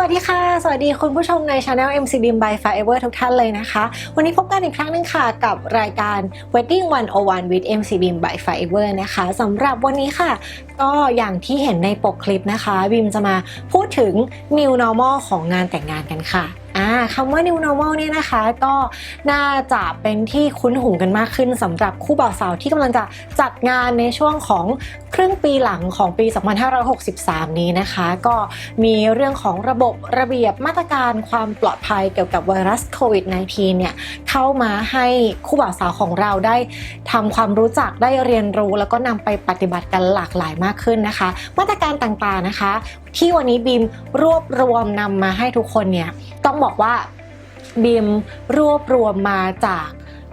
วัสดีค่ะ สวัสดีคุณผู้ชมในช anel MC Beam by Forever ทุกท่านเลยนะคะ วันนี้พบกันอีกครั้งหนึงค่ะ กับรายการ Wedding 101 with MC Beam by Forever นะคะสำหรับวันนี้ค่ะ ก็อย่างที่เห็นในปกคลิปนะคะบีมจะมาพูดถึง New Normal ของงานแต่งงานกันค่ะ อ่าคำว่า New Normal เนี่ยนะคะก็น่าจะเป็นที่คุ้นหูกันมากขึ้นสำหรับคู่บ่าวสาวที่กำลังจะจัดงานในช่วงของครึ่งปีหลังของปี 2563 นี้นะคะ ก็มีเรื่องของระบบระเบียบมาตรการความปลอดภัยเกี่ยวกับไวรัสโควิด -19 เนี่ยเข้ามาให้คู่บ่าวสาวของเราได้ทำความรู้จักได้เรียนรู้ แล้วก็นำไปปฏิบัติกันหลากหลายมากขึ้นนะคะ มาตรการต่างๆนะคะที่วันนี้บีมรวบรวมนำมาให้ทุกคนเนี่ยต้องบอกว่าบีมรวบรวมมาจาก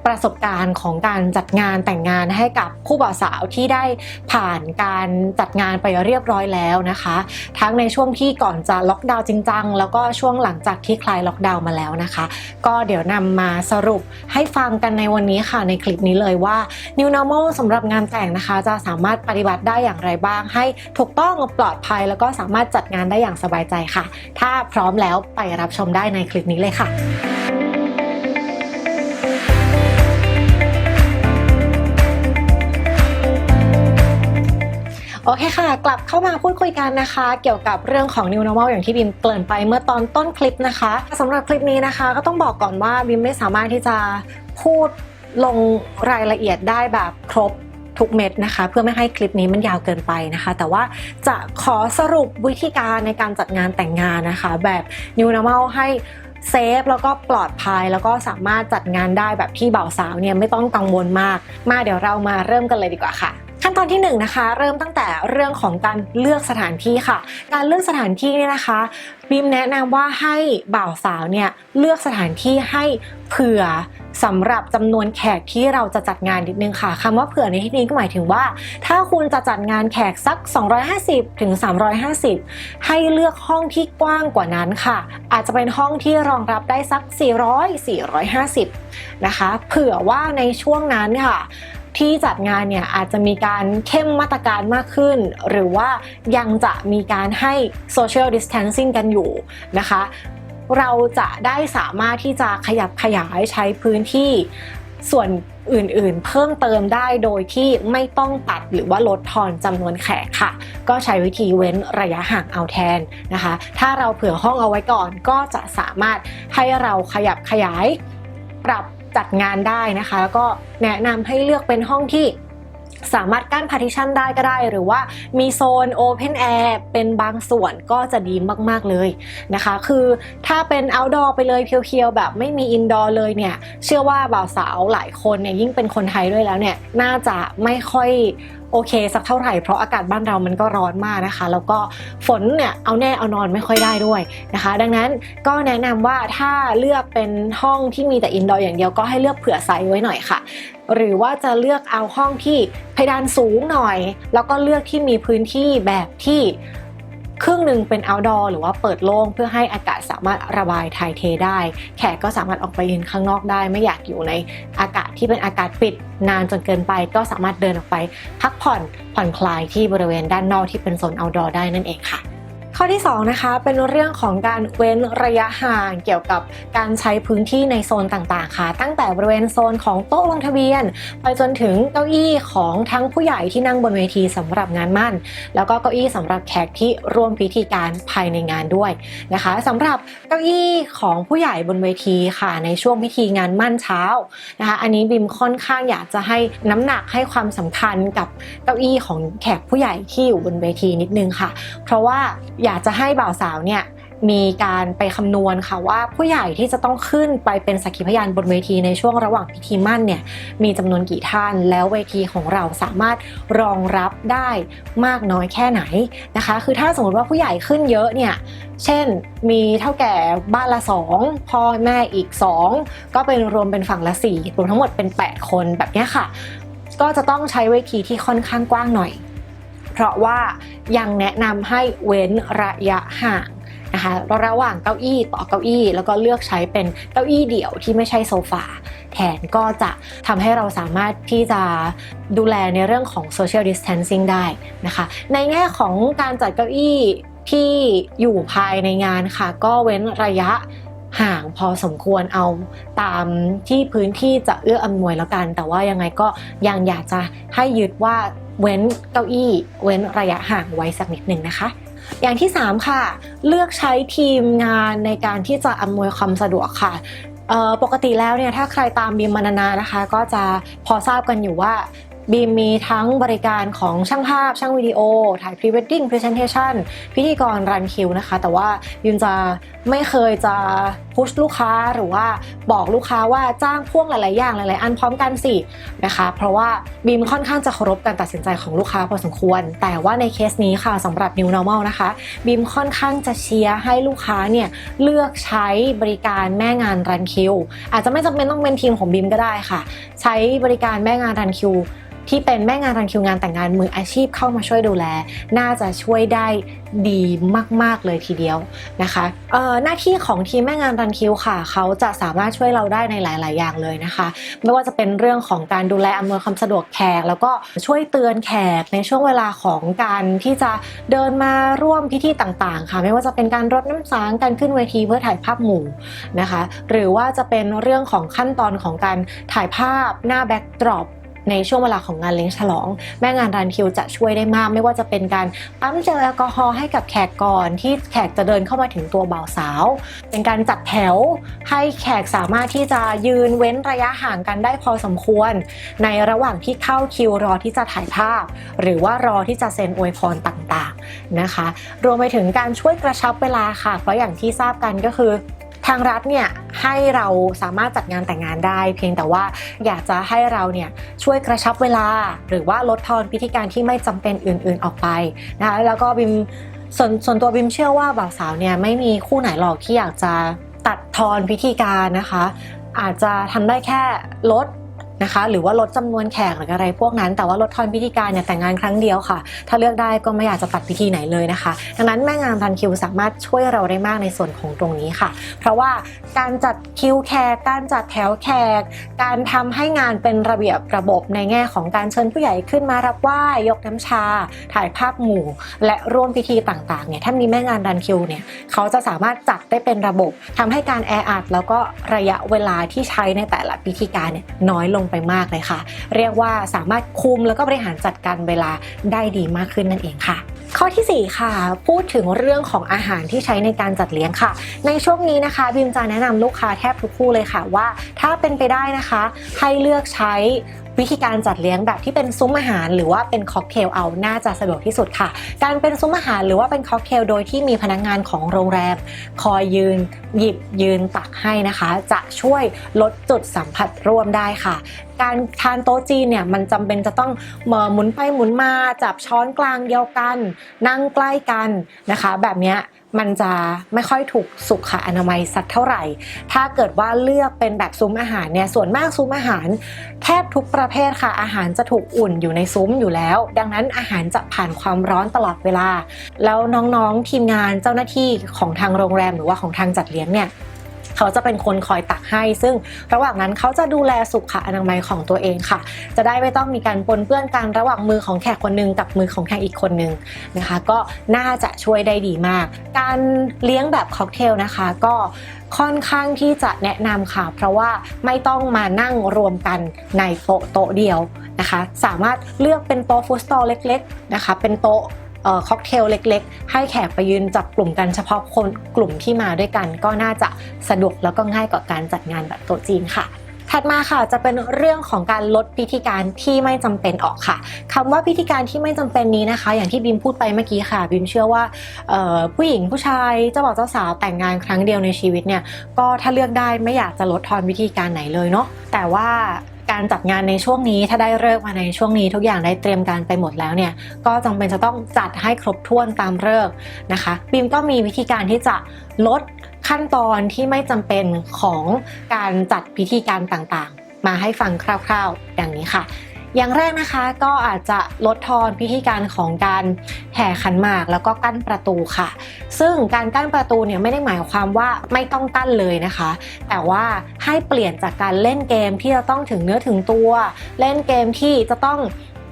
ประสบการณ์ของการจัดงานแต่งงานให้กับคู่บ่าวสาวที่ได้ผ่านการจัดงานไปเรียบร้อยแล้วนะคะ ทั้งในช่วงที่ก่อนจะล็อกดาวน์จริงจังแล้วก็ช่วงหลังจากที่คลายล็อกดาวน์มาแล้วนะคะ ก็เดี๋ยวนำมาสรุปให้ฟังกันในวันนี้ค่ะในคลิปนี้เลยว่า New Normal สำหรับงานแต่งนะคะ จะสามารถปฏิบัติได้อย่างไรบ้าง ให้ถูกต้องปลอดภัย แล้วก็สามารถจัดงานได้อย่างสบายใจค่ะ ถ้าพร้อมแล้วไปรับชมได้ในคลิปนี้เลยค่ะ โอเคค่ะ กลับเข้ามาพูดคุยกันนะคะ เกี่ยวกับเรื่องของ New Normal อย่างที่บิมเกริ่นไปเมื่อตอนต้นคลิปนะคะสำหรับคลิปนี้นะคะ ก็ต้องบอกก่อนว่าบิมไม่สามารถที่จะพูดลงรายละเอียดได้แบบครบทุกเม็ดนะคะ เพื่อไม่ให้คลิปนี้มันยาวเกินไปนะคะ แต่ว่าจะขอสรุปวิธีการในการจัดงานแต่งงานนะคะ แบบ New Normal ให้เซฟแล้วก็ปลอดภัยแล้วก็สามารถจัดงานได้แบบที่บ่าวสาวเนี่ยไม่ต้องกังวลมาก มาเดี๋ยวเรามาเริ่มกันเลยดีกว่าค่ะ ขั้นตอนที่1นงนะคะเริ่มตั้งแต่เรื่องของการเลือกสถานที่ค่ะ การเลือกสถานที่เนี่ยนะคะบีมแนะนำว่าให้บ่าวสาวเนี่ยเลือกสถานที่ให้เผื่อสำหรับจำนวนแขกที่เราจะจัดงานนิดนึงค่ะคำว่าเผื่อในที่นี้ก็หมายถึงว่า ถ้าคุณจะจัดงานแขกสัก 250ถึง350 ให้เลือกห้องที่กว้างกว่านั้นค่ะ อาจจะเป็นห้องที่รองรับได้สัก 400 450 นะคะ เผื่อว่าในช่วงนั้นค่ะ ที่จัดงานเนี่ยอาจจะมีการเข้มมาตรการมากขึ้น หรือว่ายังจะมีการให้ social distancing กันอยู่นะคะ เราจะได้สามารถที่จะขยับขยายใช้พื้นที่ส่วนอื่นๆ เพิ่มเติมได้โดยที่ไม่ต้องตัดหรือว่าลดทอนจำนวนแขกค่ะ ก็ใช้วิธีเว้นระยะห่างเอาแทนนะคะ ถ้าเราเผื่อห้องเอาไว้ก่อนก็จะสามารถให้เราขยับขยาย ปรับ จัดงานได้นะคะ แล้วก็แนะนำให้เลือกเป็นห้องที่สามารถกั้นพาร์ติชันได้ก็ได้ หรือว่ามีโซน open air เป็นบางส่วนก็จะดีมาก ๆ เลยนะคะ คือถ้าเป็น outdoor ไปเลยเพียวๆ แบบไม่มี indoor เลยเนี่ย เชื่อว่าบ่าวสาวหลายคนเนี่ยยิ่งเป็นคนไทยด้วยแล้วเนี่ย น่าจะไม่ค่อย โอเคสักเท่าไหร่เพราะอากาศบ้านเรามันก็ร้อนมากนะคะ แล้วก็ฝนเนี่ยเอาแน่เอานอนไม่ค่อยได้ด้วยนะคะ ดังนั้นก็แนะนำว่าถ้าเลือกเป็นห้องที่มีแต่อินดอร์อย่างเดียวก็ให้เลือกเผื่อไซส์ไว้หน่อยค่ะ หรือว่าจะเลือกเอาห้องที่เพดานสูงหน่อย แล้วก็เลือกที่มีพื้นที่แบบที่ ครึ่งหนึ่งเป็น outdoor หรือว่าเปิดโล่งเพื่อให้อากาศสามารถระบายถ่ายเทได้ แขกก็สามารถออกไปยืนข้างนอกได้ ไม่อยากอยู่ในอากาศที่เป็นอากาศปิดนานจนเกินไป ก็สามารถเดินออกไป พักผ่อนผ่อนคลายที่บริเวณด้านนอกที่เป็นโซน outdoor ได้นั่นเองค่ะ ข้อที่2นะคะเป็นเรื่องของการเว้นระยะห่างเกี่ยวกับการใช้พื้นที่ในโซนต่างๆ ค่ะ ตั้งแต่บริเวณโซนของโต๊ะลงทะเบียน ไปจนถึงเก้าอี้ของทั้งผู้ใหญ่ที่นั่งบนเวทีสำหรับงานมั่น แล้วก็เก้าอี้สำหรับแขกที่ร่วมพิธีการภายในงานด้วยนะคะสำหรับเก้าอี้ของผู้ใหญ่บนเวทีค่ะ ในช่วงพิธีงานมั่นเช้านะคะ อันนี้บิมค่อนข้างอยากจะให้น้ำหนักให้ความสำคัญกับเก้าอี้ของแขกผู้ใหญ่ที่อยู่บนเวทีนิดนึงค่ะ เพราะว่าอยากจะให้บ่าวสาวเนี่ยมีการไปคำนวณค่ะว่าผู้ใหญ่ที่จะต้องขึ้นไปเป็นสักขีพยานบนเวทีในช่วงระหว่างพิธีมั่นเนี่ยมีจำนวนกี่ท่าน แล้วเวทีของเราสามารถรองรับได้มากน้อยแค่ไหนนะคะ คือถ้าสมมติว่าผู้ใหญ่ขึ้นเยอะเนี่ยเช่นมีเท่าแก่บ้านละ 2 พ่อแม่อีก 2 ก็เป็นรวมเป็นฝั่งละ 4 รวมทั้งหมดเป็น 8 คนแบบนี้ค่ะ ก็จะต้องใช้เวทีที่ค่อนข้างกว้างหน่อย เพราะว่ายังแนะนำให้เว้นระยะห่างนะคะระหว่างเก้าอี้ต่อเก้าอี้ แล้วก็เลือกใช้เป็นเก้าอี้เดี่ยวที่ไม่ใช่โซฟาแทนก็จะทำให้เราสามารถที่จะดูแลในเรื่องของ social distancing ได้นะคะ ในแง่ของการจัดเก้าอี้ที่อยู่ภายในงานค่ะ ก็เว้นระยะห่างพอสมควรเอาตามที่พื้นที่จะเอื้ออำนวยแล้วกัน แต่ว่ายังไงก็ยังอยากจะให้ยึดว่า เว้นเก้าอี้ เว้นระยะห่างไว้สักนิดหนึ่งนะคะ อย่างที่ 3 ค่ะ เลือกใช้ทีมงานในการที่จะอำนวยความสะดวกค่ะปกติแล้วเนี่ยถ้าใครตามบีมมานานๆนะคะ ก็จะพอทราบกันอยู่ว่า บีมมีทั้งบริการของช่างภาพ ช่างวิดีโอ ถ่ายพรีเวดดิ้งพรีเซนเทชันพิธีกรรันคิวนะคะ แต่ว่าบีมจะไม่เคยจะพุชลูกค้าหรือว่าบอกลูกค้าว่าจ้างพ่วงหลาย ๆ อย่างหลาย ๆ อันพร้อมกันสินะคะ เพราะว่าบีมค่อนข้างจะเคารพการตัดสินใจของลูกค้าพอสมควร แต่ว่าในเคสนี้ค่ะสำหรับ New Normal นะคะบีมค่อนข้างจะเชียร์ให้ลูกค้าเนี่ยเลือกใช้บริการแม่งานรันคิวอาจจะไม่จำเป็นต้องเป็นทีมของบีมก็ได้ค่ะ ใช้บริการแม่งานรันคิว ที่เป็นแม่งานรันคิวงานแต่งงานมืออาชีพเข้ามาช่วยดูแล น่าจะช่วยได้ดีมาก ๆ เลยทีเดียวนะคะเอ่อหน้าที่ของทีมแม่งานรันคิวค่ะ เขาจะสามารถช่วยเราได้ในหลาย ๆ อย่างเลยนะคะ ไม่ว่าจะเป็นเรื่องของการดูแลอำนวยความสะดวกแขก แล้วก็ช่วยเตือนแขกในช่วงเวลาของการที่จะเดินมาร่วมพิธีต่าง ๆ ค่ะ ไม่ว่าจะเป็นการรดน้ำสังการขึ้นเวทีเพื่อถ่ายภาพหมู่นะคะ หรือว่าจะเป็นเรื่องของขั้นตอนของการถ่ายภาพหน้าแบ็กดรอป ในช่วงเวลาของงานเลี้ยงฉลอง แม่งานรันคิวจะช่วยได้มาก ไม่ว่าจะเป็นการปั๊มเจลแอลกอฮอล์ให้กับแขกก่อน ที่แขกจะเดินเข้ามาถึงตัวบ่าวสาว เป็นการจัดแถวให้แขกสามารถที่จะยืนเว้นระยะห่างกันได้พอสมควร ในระหว่างที่เข้าคิวรอที่จะถ่ายภาพ หรือว่ารอที่จะเซ็นอวยพรต่างๆนะคะ รวมไปถึงการช่วยกระชับเวลาค่ะ เพราะอย่างที่ทราบกันก็คือ ทางรัฐเนี่ยให้เราสามารถจัดงานแต่งงานได้ เพียงแต่ว่าอยากจะให้เราเนี่ยช่วยกระชับเวลา หรือว่าลดทอนพิธีการที่ไม่จำเป็นอื่น ๆออกไปนะคะแล้วก็บิมส่วนส่วนตัวบิมเชื่อว่าบ่าวสาวเนี่ยไม่มีคู่ไหนหรอกที่อยากจะตัดทอนพิธีการนะคะ อาจจะทำได้แค่ลด นะคะ หรือว่าลดจำนวนแขกหรืออะไรพวกนั้น แต่ว่าลดทอนพิธีการเนี่ยแต่งงานครั้งเดียวค่ะ ถ้าเลือกได้ก็ไม่อยากจะตัดพิธีไหนเลยนะคะ ดังนั้นแม่งานรันคิวสามารถช่วยเราได้มากในส่วนของตรงนี้ค่ะ เพราะว่าการจัดคิวแขกการจัดแถวแขก การทำให้งานเป็นระเบียบระบบในแง่ของการเชิญผู้ใหญ่ขึ้นมารับไหว้ยกน้ำชา ถ่ายภาพหมู่ และร่วมพิธีต่างๆเนี่ยถ้ามีแม่งานรันคิวเนี่ยเขาจะสามารถจัดได้เป็นระบบทำให้การแออัดแล้วก็ระยะเวลาที่ใช้ในแต่ละพิธีการเนี่ยน้อยลงไปมากเลยค่ะ เรียกว่าสามารถคุมแล้วก็บริหารจัดการเวลาได้ดีมากขึ้นนั่นเองค่ะ ข้อทีสี่ 4 ค่ะ พูดถึงเรื่องของอาหารที่ใช้ในการจัดเลี้ยงค่ะ ในช่วงนี้นะคะบิมจะแนะนำลูกค้าแทบทุกคู่เลยค่ะว่า ถ้าเป็นไปได้นะคะ ให้เลือกใช้วิธีการจัดเลี้ยงแบบที่เป็นซุ้มอาหารหรือว่าเป็นค็อกเทลเอา น่าจะสะดวกที่สุดค่ะ การเป็นซุ้มอาหารหรือว่าเป็นค็อกเทลโดยที่มีพนักงานของโรงแรม คอยยืน หยิบยืนตักให้นะคะ จะช่วยลดจุดสัมผัสร่วมได้ค่ะ การทานโต๊ะจีนเนี่ยมันจำเป็นจะต้องหมุนไปหมุนมาจับช้อนกลางเดียวกัน นั่งใกล้กันนะคะ แบบนี้มันจะไม่ค่อยถูกสุขอนามัยสักเท่าไหร่ ถ้าเกิดว่าเลือกเป็นแบบซุ้มอาหารเนี่ยส่วนมากซุ้มอาหาร แทบทุกประเภทค่ะ อาหารจะถูกอุ่นอยู่ในซุ้มอยู่แล้ว ดังนั้นอาหารจะผ่านความร้อนตลอดเวลา แล้วน้องๆทีมงานเจ้าหน้าที่ของทางโรงแรมหรือว่าของทางจัดเลี้ยงเนี่ย เขาจะเป็นคนคอยตักให้ ซึ่งระหว่างนั้นเขาจะดูแลสุขอนามัยของตัวเองค่ะ จะได้ไม่ต้องมีการปนเปื้อนกันระหว่างมือของแขกคนหนึ่งกับมือของแขกอีกคนหนึ่งนะคะ ก็น่าจะช่วยได้ดีมาก การเลี้ยงแบบค็อกเทลนะคะก็ค่อนข้างที่จะแนะนำค่ะ เพราะว่าไม่ต้องมานั่งรวมกันในโต๊ะโต๊ะเดียวนะคะ สามารถเลือกเป็นโต๊ะฟู้ดสตอลเล็ก ๆนะคะ เป็นโต๊ะ ค็อกเทลเล็กๆ ให้แขกไปยืนจับกลุ่มกันเฉพาะคนกลุ่มที่มาด้วยกัน ก็น่าจะสะดวกแล้วก็ง่ายกว่าการจัดงานแบบโต๊ะจีนค่ะถัดมาค่ะจะเป็นเรื่องของการลดพิธีการที่ไม่จำเป็นออกค่ะคำว่าพิธีการที่ไม่จำเป็นนี้นะคะ อย่างที่บิมพูดไปเมื่อกี้ค่ะบิมเชื่อว่าผู้หญิงผู้ชายเจ้าบ่าวเจ้าสาวแต่งงานครั้งเดียวในชีวิตเนี่ยก็ถ้าเลือกได้ไม่อยากจะลดทอนวิธีการไหนเลยเนาะแต่ว่า การจัดงานในช่วงนี้ถ้าได้เลิกมาในช่วงนี้ทุกอย่างได้เตรียมการไปหมดแล้วเนี่ยก็จำเป็นจะต้องจัดให้ครบถ้วนตามเลิกนะคะบีมก็มีวิธีการที่จะลดขั้นตอนที่ไม่จำเป็นของการจัดพิธีการต่างๆ มาให้ฟังคร่าวๆ อย่างนี้ค่ะ อย่างแรกนะคะก็อาจจะลดทอนพิธีการของการแห่ขันหมากแล้วก็กั้นประตูค่ะ ซึ่งการกั้นประตูเนี่ยไม่ได้หมายความว่าไม่ต้องกั้นเลยนะคะ แต่ว่าให้เปลี่ยนจากการเล่นเกมที่จะต้องถึงเนื้อถึงตัว เล่นเกมที่จะต้อง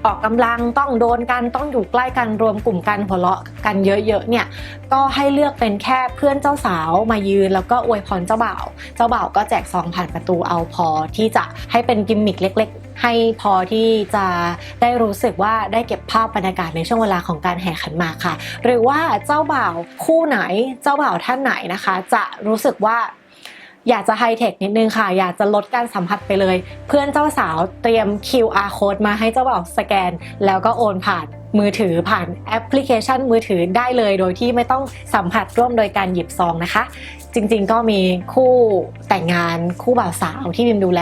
ออกกำลังต้องโดนกันต้องอยู่ใกล้กันรวมกลุ่มกันหัวเราะกันเยอะๆเนี่ยก็ให้เลือกเป็นแค่เพื่อนเจ้าสาวมายืน แล้วก็อวยพรเจ้าบ่าวเจ้าบ่าวก็แจกซองผ่านประตูเอาพอที่จะให้เป็นกิมมิคเล็ก ๆ ให้พอที่จะได้รู้สึกว่าได้เก็บภาพบรรยากาศในช่วงเวลาของการแห่ขันหมากค่ะ หรือว่าเจ้าบ่าวคู่ไหนเจ้าบ่าวท่านไหนนะคะ จะรู้สึกว่า อยากจะไฮเทคนิดนึงค่ะ อยากจะลดการสัมผัสไปเลย เพื่อนเจ้าสาวเตรียม QR code มาให้เจ้าบ่าวสแกน แล้วก็โอนผ่านมือถือผ่านแอปพลิเคชันมือถือได้เลย โดยที่ไม่ต้องสัมผัสร่วมโดยการหยิบซองนะคะ จริงๆก็มีคู่แต่งงานคู่บ่าวสาวที่บิมดูแล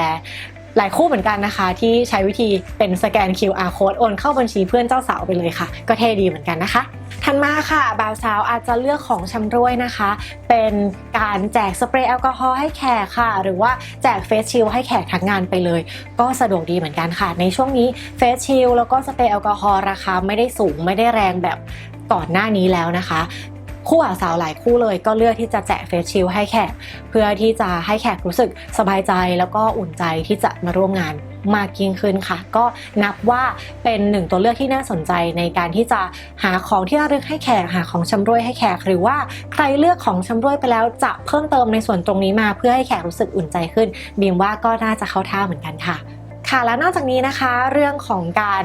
หลายคู่เหมือนกันนะคะ ที่ใช้วิธีเป็นสแกน QR code โอนเข้าบัญชีเพื่อนเจ้าสาวไปเลยค่ะ ก็เท่ดีเหมือนกันนะคะ ถัดมาค่ะบ่าวสาวอาจจะเลือกของชำร่วยนะคะ เป็นการแจกสเปรย์แอลกอฮอล์ให้แขกค่ะ หรือว่าแจกเฟสชิลให้แขกทั้งงานไปเลย ก็สะดวกดีเหมือนกันค่ะ ในช่วงนี้เฟสชิลแล้วก็สเปรย์แอลกอฮอล์ราคาไม่ได้สูงไม่ได้แรงแบบก่อนหน้านี้แล้วนะคะ คู่บ่าวสาวหลายคู่เลยก็เลือกที่จะแจกเฟสชิลให้แขก เพื่อที่จะให้แขกรู้สึกสบายใจแล้วก็อุ่นใจที่จะมาร่วมงานมากยิ่งขึ้นค่ะ ก็นับว่าเป็นหนึ่งตัวเลือกที่น่าสนใจในการที่จะหาของที่ระลึกให้แขกหาของชำร่วยให้แขก หรือว่าใครเลือกของชำร่วยไปแล้วจะเพิ่มเติมในส่วนตรงนี้มาเพื่อให้แขกรู้สึกอุ่นใจขึ้นบีมว่าก็น่าจะเข้าท่าเหมือนกันค่ะ ค่ะแล้วนอกจากนี้นะคะเรื่องของการ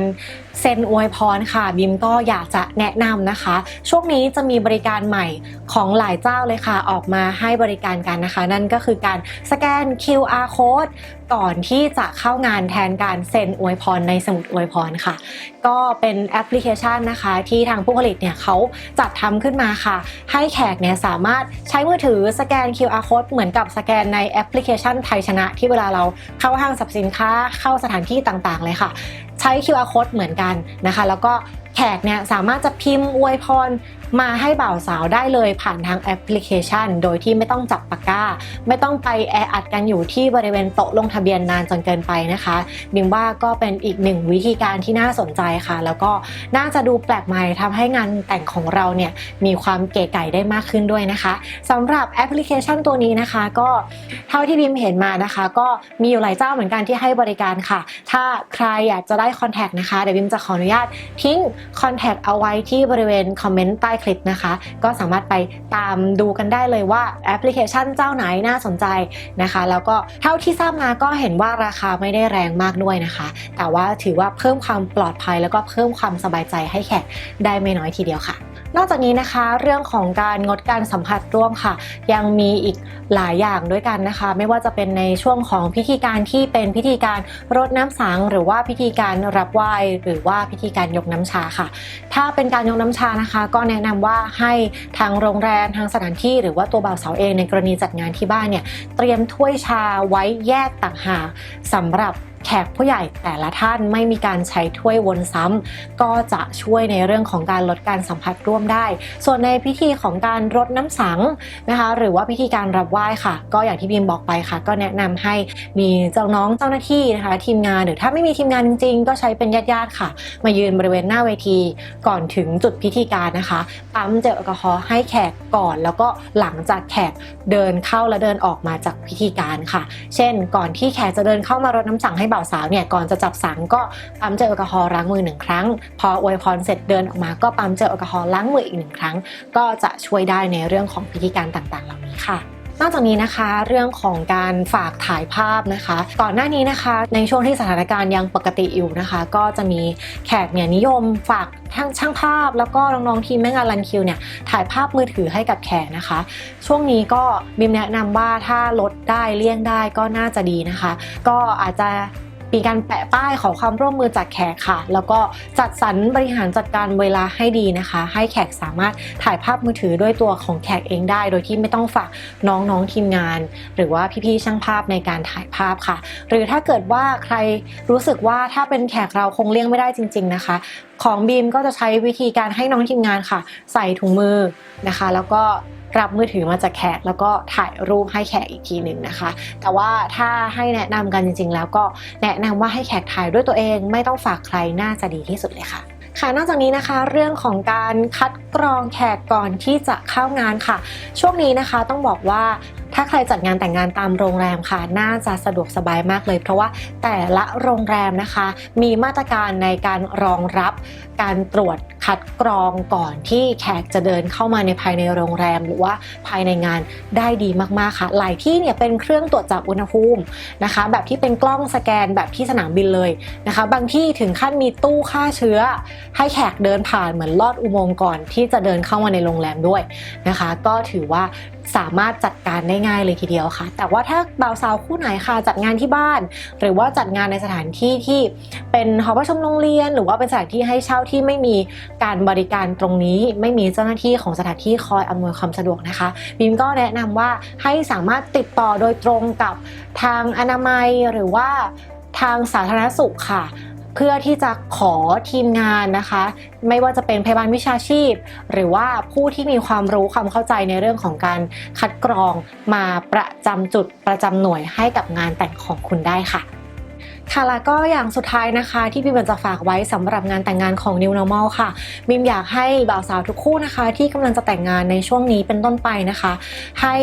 เซ็นอวยพรค่ะบิมก็อยากจะแนะนำนะคะ ช่วงนี้จะมีบริการใหม่ของหลายเจ้าเลยค่ะ ออกมาให้บริการกันนะคะ นั่นก็คือการสแกน QR code ก่อนที่จะเข้างานแทนการเซ็นอวยพรในสมุดอวยพรค่ะ ก็เป็นแอปพลิเคชันนะคะ ที่ทางผู้ผลิตเนี่ยเขาจัดทำขึ้นมาค่ะ ให้แขกเนี่ยสามารถใช้มือถือสแกน QR code เหมือนกับสแกนในแอปพลิเคชันไทยชนะ ที่เวลาเราเข้าห้างสรรพสินค้าเข้าสถานที่ต่างๆเลยค่ะ ใช้ QR code เหมือนกันนะคะ แล้วก็ แขกเนี่ยสามารถจะพิมพ์อวยพรมาให้บ่าวสาวได้เลยผ่านทางแอปพลิเคชัน โดยที่ไม่ต้องจับปากกา ไม่ต้องไปแออัดกันอยู่ที่บริเวณโต๊ะลงทะเบียนนานจนเกินไปนะคะบิมว่าก็เป็นอีกหนึ่งวิธีการที่น่าสนใจค่ะ แล้วก็น่าจะดูแปลกใหม่ทำให้งานแต่งของเราเนี่ยมีความเก๋ไก๋ได้มากขึ้นด้วยนะคะสำหรับแอปพลิเคชันตัวนี้นะคะ ก็เท่าที่บิมเห็นมานะคะ ก็มีอยู่หลายเจ้าเหมือนกันที่ให้บริการค่ะ ถ้าใครอยากจะได้คอนแทคนะคะเดี๋ยวบิมจะขออนุญาตทิ้งคอนแทคเอาไว้ที่บริเวณคอมเมนต์ใต้คลิปนะคะ ก็สามารถไปตามดูกันได้เลยว่าแอปพลิเคชันเจ้าไหนน่าสนใจนะคะ แล้วก็เท่าที่ทราบมาก็เห็นว่าราคาไม่ได้แรงมากด้วยนะคะ แต่ว่าถือว่าเพิ่มความปลอดภัยแล้วก็เพิ่มความสบายใจให้แขกได้ไม่น้อยทีเดียวค่ะ นอกจากนี้นะคะเรื่องของการงดการสัมผัสร่วมค่ะ ยังมีอีกหลายอย่างด้วยกันนะคะ ไม่ว่าจะเป็นในช่วงของพิธีการที่เป็นพิธีการรดน้ำสังหรือว่าพิธีการรับไหว้หรือว่าพิธีการยกน้ำชาค่ะ ถ้าเป็นการยกน้ำชานะคะ ก็แนะนำว่าให้ทางโรงแรมทางสถานที่ หรือว่าตัวบ่าวสาวเองในกรณีจัดงานที่บ้านเนี่ยเตรียมถ้วยชาไว้แยกต่างหากสำหรับ แขกผู้ใหญ่แต่ละท่านไม่มีการใช้ถ้วยวนซ้ำก็จะช่วยในเรื่องของการลดการสัมผัสร่วมได้ ส่วนในพิธีของการรดน้ำสังนะคะ หรือว่าพิธีการรับไหว้ค่ะ ก็อย่างที่บีมบอกไปค่ะ ก็แนะนำให้มีเจ้าน้องเจ้าหน้าที่นะคะ ทีมงานหรือถ้าไม่มีทีมงานจริงๆก็ใช้เป็นญาติๆค่ะ มายืนบริเวณหน้าเวทีก่อนถึงจุดพิธีการนะคะปั๊มเจลแอลกอฮอล์ให้แขกก่อน แล้วก็หลังจากแขกเดินเข้าและเดินออกมาจากพิธีการค่ะ เช่น ก่อนที่แขกจะเดินเข้ามารดน้ำสังให้บ่าวสาวเนี่ยก่อนจะจับสังก็ปั๊มเจลแอลกอฮอล์ล้างมือหนึ่งครั้ง พออวยพรเสร็จเดินออกมาก็ปั๊มเจลแอลกอฮอล์ล้างมืออีกหนึ่งครั้ง ก็จะช่วยได้ในเรื่องของพิธีการต่างๆ เหล่านี้ค่ะ นอกจากนี้นะคะเรื่องของการฝากถ่ายภาพนะคะ ก่อนหน้านี้นะคะ ในช่วงที่สถานการณ์ยังปกติอยู่นะคะ ก็จะมีแขกเนี่ยนิยมฝากทั้งช่างภาพ แล้วก็น้องๆทีมแม่งานรันคิวเนี่ยถ่ายภาพมือถือให้กับแขกนะคะ ช่วงนี้ก็บิมแนะนำว่าถ้าลดได้เลี่ยงได้ก็น่าจะดีนะคะ ก็อาจจะ มีการแปะป้ายขอความร่วมมือจากแขกค่ะ แล้วก็จัดสรรบริหารจัดการเวลาให้ดีนะคะ ให้แขกสามารถถ่ายภาพมือถือด้วยตัวของแขกเองได้ โดยที่ไม่ต้องฝากน้องๆทีมงาน หรือว่าพี่ๆช่างภาพในการถ่ายภาพค่ะ หรือถ้าเกิดว่าใครรู้สึกว่าถ้าเป็นแขกเราคงเลี่ยงไม่ได้จริง ๆนะคะ ของบีมก็จะใช้วิธีการให้น้องทีมงานค่ะ ใส่ถุงมือนะคะ แล้วก็ รับมือถือมาจากแขกแล้วก็ถ่ายรูปให้แขกอีกทีหนึ่งนะคะ แต่ว่าถ้าให้แนะนำกันจริง ๆ แล้วก็แนะนำว่าให้แขกถ่ายด้วยตัวเองไม่ต้องฝากใครน่าจะดีที่สุดเลยค่ะค่ะนอกจากนี้นะคะเรื่องของการคัดกรองแขกก่อนที่จะเข้างานค่ะ ช่วงนี้นะคะต้องบอกว่า ถ้าใครจัดงานแต่งงานตามโรงแรมค่ะ น่าจะสะดวกสบายมากเลย เพราะว่าแต่ละโรงแรมนะคะ มีมาตรการในการรองรับการตรวจคัดกรองก่อนที่แขกจะเดินเข้ามาในภายในโรงแรม หรือว่าภายในงานได้ดีมากๆค่ะ หลายที่เนี่ยเป็นเครื่องตรวจจับอุณหภูมินะคะ แบบที่เป็นกล้องสแกนแบบที่สนามบินเลยนะคะ บางที่ถึงขั้นมีตู้ฆ่าเชื้อ ให้แขกเดินผ่านเหมือนลอดอุโมงค์ก่อนที่จะเดินเข้ามาในโรงแรมด้วยนะคะ ก็ถือว่า สามารถจัดการได้ง่ายเลยทีเดียวค่ะ แต่ว่าถ้าบ่าวสาวคู่ไหนค่ะจัดงานที่บ้าน หรือว่าจัดงานในสถานที่ที่เป็นหอประชุมโรงเรียน หรือว่าเป็นสถานที่ให้เช่าที่ไม่มีการบริการตรงนี้ ไม่มีเจ้าหน้าที่ของสถานที่คอยอำนวยความสะดวกนะคะบิมก็แนะนำว่าให้สามารถติดต่อโดยตรงกับทางอนามัยหรือว่าทางสาธารณสุขค่ะ เพื่อที่จะขอทีมงานนะคะ ไม่ว่าจะเป็นพยาบาลวิชาชีพ หรือว่าผู้ที่มีความรู้ความเข้าใจในเรื่องของการคัดกรองมาประจำจุดประจำหน่วยให้กับงานแต่งของคุณได้ค่ะ ค่ะแล้วก็อย่างสุดท้ายนะคะที่บิมจะฝากไว้สำหรับงานแต่งงานของ New Normal ค่ะบิมอยากให้บ่าวสาวทุกคู่นะคะ ที่กำลังจะแต่งงานในช่วงนี้เป็นต้นไปนะคะ ให้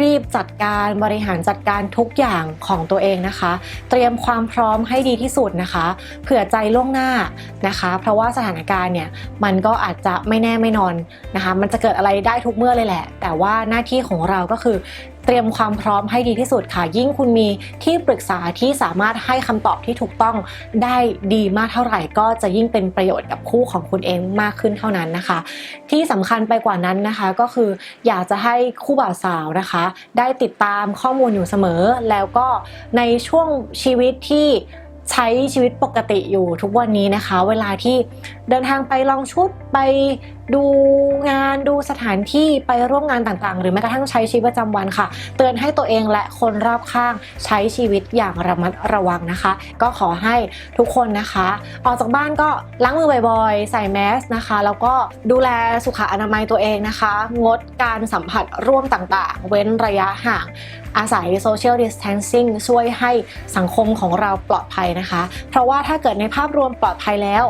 รีบจัดการบริหารจัดการทุกอย่างของตัวเองนะคะ เตรียมความพร้อมให้ดีที่สุดนะคะ เผื่อใจล่วงหน้านะคะ เพราะว่าสถานการณ์เนี่ยมันก็อาจจะไม่แน่ไม่นอนนะคะ มันจะเกิดอะไรได้ทุกเมื่อเลยแหละ แต่ว่าหน้าที่ของเราก็คือ เตรียมความพร้อมให้ดีที่สุดค่ะ ยิ่งคุณมีที่ปรึกษาที่สามารถให้คำตอบที่ถูกต้องได้ดีมากเท่าไหร่ ก็จะยิ่งเป็นประโยชน์กับคู่ของคุณเองมากขึ้นเท่านั้นนะคะ ที่สำคัญไปกว่านั้นนะคะก็คืออยากจะให้คู่บ่าวสาวนะคะ ได้ติดตามข้อมูลอยู่เสมอ แล้วก็ในช่วงชีวิตที่ใช้ชีวิตปกติอยู่ทุกวันนี้นะคะ เวลาที่เดินทางไปลองชุดไปดูงานดูสถานที่ไปร่วมงานต่างๆ หรือแม้กระทั่งใช้ชีวิตประจำวันค่ะ เตือนให้ตัวเองและคนรอบข้างใช้ชีวิตอย่างระมัดระวังนะคะ ก็ขอให้ทุกคนนะคะ ออกจากบ้านก็ล้างมือบ่อยๆ ใส่แมสนะคะ แล้วก็ดูแลสุขอนามัยตัวเองนะคะ งดการสัมผัสร่วมต่างๆ เว้นระยะห่างอาศัย social distancing ช่วยให้สังคมของเราปลอดภัยนะคะ เพราะว่าถ้าเกิดในภาพรวมปลอดภัยแล้ว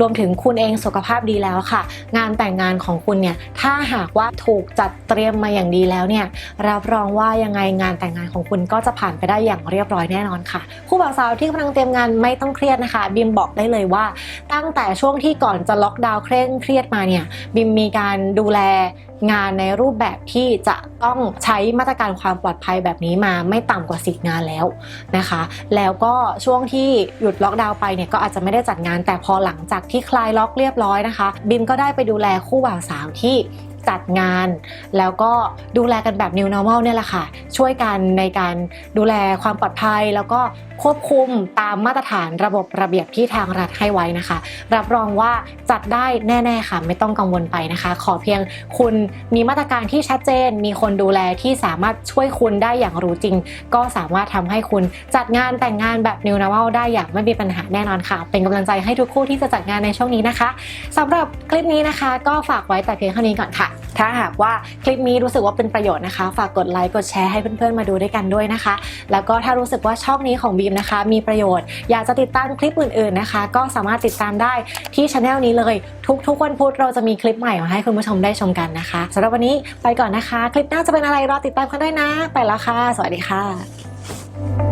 รวมถึงคุณเองสุขภาพดีแล้วค่ะ งานแต่งงานของคุณเนี่ยถ้าหากว่าถูกจัดเตรียมมาอย่างดีแล้วเนี่ยรับรองว่ายังไงงานแต่งงานของคุณก็จะผ่านไปได้อย่างเรียบร้อยแน่นอนค่ะ คู่บ่าวสาวที่กำลังเตรียมงานไม่ต้องเครียดนะคะบิมบอกได้เลยว่า ตั้งแต่ช่วงที่ก่อนจะล็อกดาวน์เคร่งเครียดมาเนี่ยบิมมีการดูแล งานในรูปแบบที่จะต้องใช้มาตรการความปลอดภัยแบบนี้มาไม่ต่ำกว่าสิบงานแล้วนะคะ แล้วก็ช่วงที่หยุดล็อกดาวน์ไปเนี่ยก็อาจจะไม่ได้จัดงานแต่พอหลังจากที่คลายล็อกเรียบร้อยนะคะ บิมก็ได้ไปดูแลคู่บ่าวสาวที่ จัดงาน แล้วก็ดูแลกันแบบ new normal เนี่ยแหละค่ะ ช่วยกันในการดูแลความปลอดภัย แล้วก็ควบคุมตามมาตรฐานระบบระเบียบที่ทางรัฐให้ไว้นะคะ รับรองว่าจัดได้แน่ ๆ ค่ะ ไม่ต้องกังวลไปนะคะ ขอเพียงคุณมีมาตรการที่ชัดเจน มีคนดูแลที่สามารถช่วยคุณได้อย่างรู้จริง ก็สามารถทำให้คุณจัดงานแต่งงานแบบ new normal ได้อย่างไม่มีปัญหาแน่นอนค่ะ เป็นกำลังใจให้ทุกคู่ที่จะจัดงานในช่วงนี้นะคะสำหรับคลิปนี้นะคะ ก็ฝากไว้แต่เพียงเท่านี้ก่อนค่ะถ้าหากว่าคลิปนี้รู้สึกว่าเป็นประโยชน์นะคะ ฝากกดไลค์กดแชร์ให้เพื่อนๆมาดูด้วยกันด้วยนะคะ แล้วก็ถ้ารู้สึกว่าช่องนี้ของบีมนะคะ มีประโยชน์ อยากจะติดตามคลิปอื่นๆนะคะ ก็สามารถติดตามได้ที่ช anel นี้เลย ทุกๆวันพุธเราจะมีคลิปใหม่มาให้คุณผู้ชมได้ชมกันนะคะสำหรับวันนี้ไปก่อนนะคะ คลิปหน้าจะเป็นอะไรรอติดตามกันด้วยนะ ไปแล้วค่ะ สวัสดีค่ะ